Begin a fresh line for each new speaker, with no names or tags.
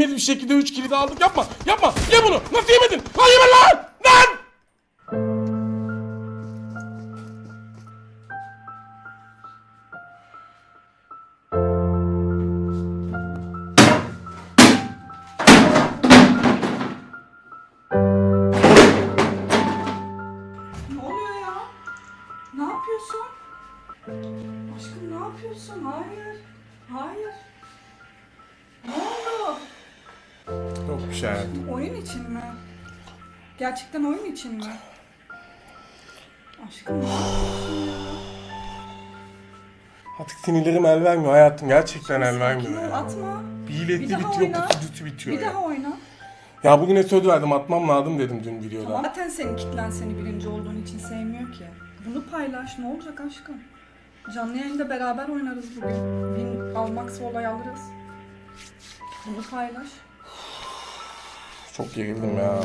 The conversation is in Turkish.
temiz bir şekilde 3 kilidi aldık. Yapma yapma ye bunu. Nasıl yemedin? Lan yeme lan! Lan!
Ne yapıyorsun? Aşkım ne yapıyorsun? Hayır. Hayır.
Yok bir şey hayatım.
Oyun için mi? Gerçekten oyun için mi? Aşkım?
Artık sinirlerim el vermiyor hayatım. Gerçekten el
Sakin
vermiyor
ol,
ya.
atma.
Bir
Bir daha
bitiyor,
oyna.
kutu bitiyor
Bir
ya.
daha oyna.
Ya bugüne söz verdim atmam lazım dedim dün videoda.
Tamam. Zaten senin kitlen seni birinci olduğun için sevmiyor ki. Bunu paylaş. Ne olacak aşkım? Canlı yayında beraber oynarız bugün. Bin almaksa olay alırız. Bunu paylaş.
Çok gerildim ya.